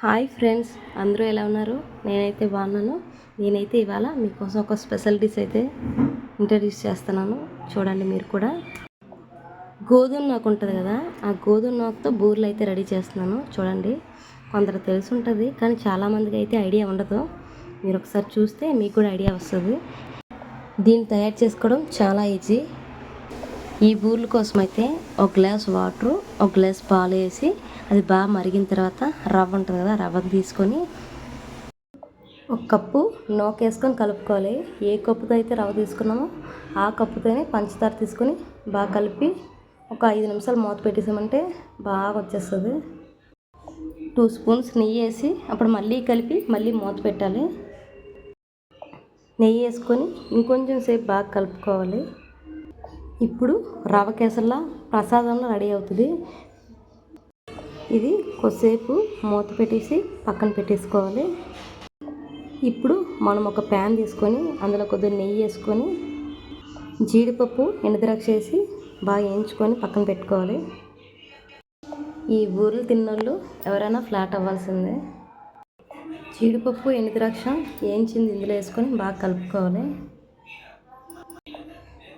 Hi friends అందరూ ఎలా ఉన్నారు? నేనైతే బాగున్నాను. నేనైతే ఇవాళ మీకోసం ఒక స్పెషల్ డిష్ అయితే ఇంట్రడ్యూస్ చేస్తున్నాను. చూడండి మీరు కూడా. గోధుమ నాకు ఉంటుంది కదా ఆ గోధుమ నాకుతో బూరెలు అయితే రెడీ చేస్తున్నాను. చూడండి కొందరు తెలిసి ఉంటుంది కానీ చాలామందికి అయితే ఐడియా ఉండదు. మీరు ఒకసారి చూస్తే మీకు కూడా ఐడియా వస్తుంది. దీన్ని తయారు చేసుకోవడం చాలా ఈజీ. ఈ బూర్ల కోసం అయితే ఒక గ్లాస్ వాటర్ ఒక గ్లాస్ పాలు వేసి అది బాగా మరిగిన తర్వాత రవ్వ ఉంటుంది కదా రవ్వకు తీసుకొని ఒక కప్పు నోక వేసుకొని కలుపుకోవాలి. ఏ కప్పుతో అయితే రవ్వ తీసుకున్నామో ఆ కప్పుతోనే పంచదార తీసుకొని బాగా కలిపి ఒక ఐదు నిమిషాలు మూత పెట్టేసామంటే బాగా వచ్చేస్తుంది. టూ స్పూన్స్ నెయ్యి వేసి అప్పుడు మళ్ళీ కలిపి మళ్ళీ మూత పెట్టాలి. నెయ్యి వేసుకొని ఇంకొంచెం సేపు బాగా కలుపుకోవాలి. ఇప్పుడు రవ కేసర్లా ప్రసాదంలో రెడీ అవుతుంది. ఇది కొద్దిసేపు మూత పెట్టేసి పక్కన పెట్టేసుకోవాలి. ఇప్పుడు మనం ఒక ప్యాన్ తీసుకొని అందులో కొద్దిగా నెయ్యి వేసుకొని జీడిపప్పు ఎండుద్రాక్ష వేసి బాగా వేయించుకొని పక్కన పెట్టుకోవాలి. ఈ బూరెలు తిన్నోళ్ళు ఎవరైనా ఫ్లాట్ అవ్వాల్సిందే. జీడిపప్పు ఎండుద్రాక్ష వేయించింది ఇందులో వేసుకొని బాగా కలుపుకోవాలి.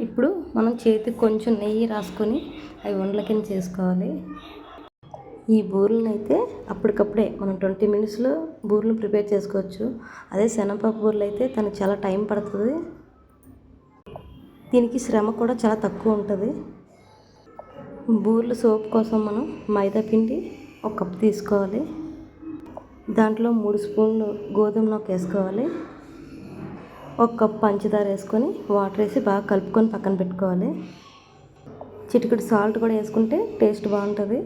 ఇప్పుడు మనం చేతికి కొంచెం నెయ్యి రాసుకొని అవి వండల కింద చేసుకోవాలి. ఈ బూరెలను అయితే అప్పటికప్పుడే మనం ట్వంటీ మినిట్స్లో బూరెలు ప్రిపేర్ చేసుకోవచ్చు. అదే శనగపప్పు బూరెలు అయితే తనకు చాలా టైం పడుతుంది. దీనికి శ్రమ కూడా చాలా తక్కువ ఉంటుంది. బూరెలు సోప్ కోసం మనం మైదా పిండి ఒక కప్ తీసుకోవాలి. దాంట్లో మూడు స్పూన్లు గోధుమ నొక్క వేసుకోవాలి. ఒక కప్ పంచదార వేసుకొని వాటర్ వేసి బాగా కలుపుకొని పక్కన పెట్టుకోవాలి. చిటికెడు సాల్ట్ కూడా వేసుకుంటే టేస్ట్ బాగుంటుంది.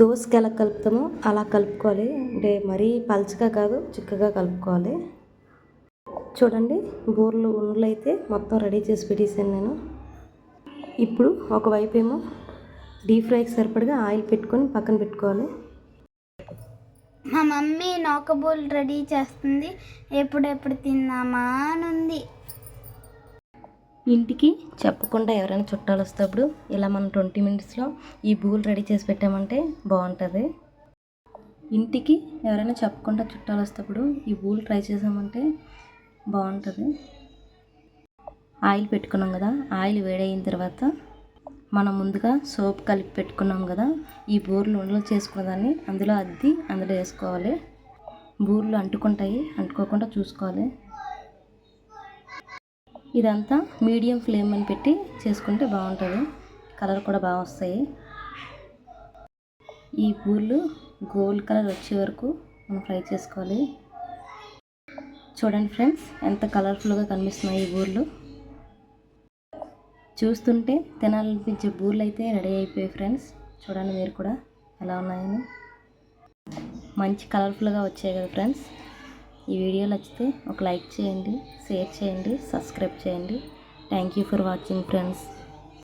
దోసకి ఎలా కలుపుతామో అలా కలుపుకోవాలి. అంటే మరీ పలచగా కాదు చిక్కగా కలుపుకోవాలి. చూడండి బూరెలు ఉండలు అయితే మొత్తం రెడీ చేసి పెట్టేసాను నేను. ఇప్పుడు ఒకవైపు ఏమో డీప్ ఫ్రైకి సరిపడగా ఆయిల్ పెట్టుకొని పక్కన పెట్టుకోవాలి. మా మమ్మీ నోకబోల్ రెడీ చేస్తుంది. ఎప్పుడెప్పుడు తిన్నామా అని ఉంది ఇంటికి చెప్పకుండా ఎవరైనా చుట్టాలు వస్తేప్పుడు ఇలా మనం ట్వంటీ మినిట్స్లో ఈ బూలు రెడీ చేసి పెట్టామంటే బాగుంటుంది. ఇంటికి ఎవరైనా చెప్పకుండా చుట్టాలు వస్తేప్పుడు ఈ బూలు ట్రై చేసామంటే బాగుంటుంది. ఆయిల్ పెట్టుకున్నాం కదా ఆయిల్ వేడైన తర్వాత మనం ముందుగా సోప్ కలిపి పెట్టుకున్నాం కదా ఈ బూరెలు ఉండలు చేసుకున్నదాన్ని అందులో అద్ది అందులో వేసుకోవాలి. బూరెలు అంటుకుంటాయి అంటుకోకుండా చూసుకోవాలి. ఇదంతా మీడియం ఫ్లేమ్ అని పెట్టి చేసుకుంటే బాగుంటుంది. కలర్ కూడా బాగా వస్తాయి. ఈ బూరెలు గోల్డ్ కలర్ వచ్చే వరకు మనం ఫ్రై చేసుకోవాలి. చూడండి ఫ్రెండ్స్ ఎంత కలర్ఫుల్గా కనిపిస్తున్నాయి ఈ బూరెలు. చూస్తుంటే తినాలనిపించే బూర్లు అయితే రెడీ అయిపోయాయి ఫ్రెండ్స్. చూడండి మీరు కూడా ఎలా ఉన్నాయని. మంచి కలర్ఫుల్గా వచ్చాయి కదా ఫ్రెండ్స్. ఈ వీడియో నచ్చితే ఒక లైక్ చేయండి షేర్ చేయండి సబ్స్క్రైబ్ చేయండి. Thank you for watching friends.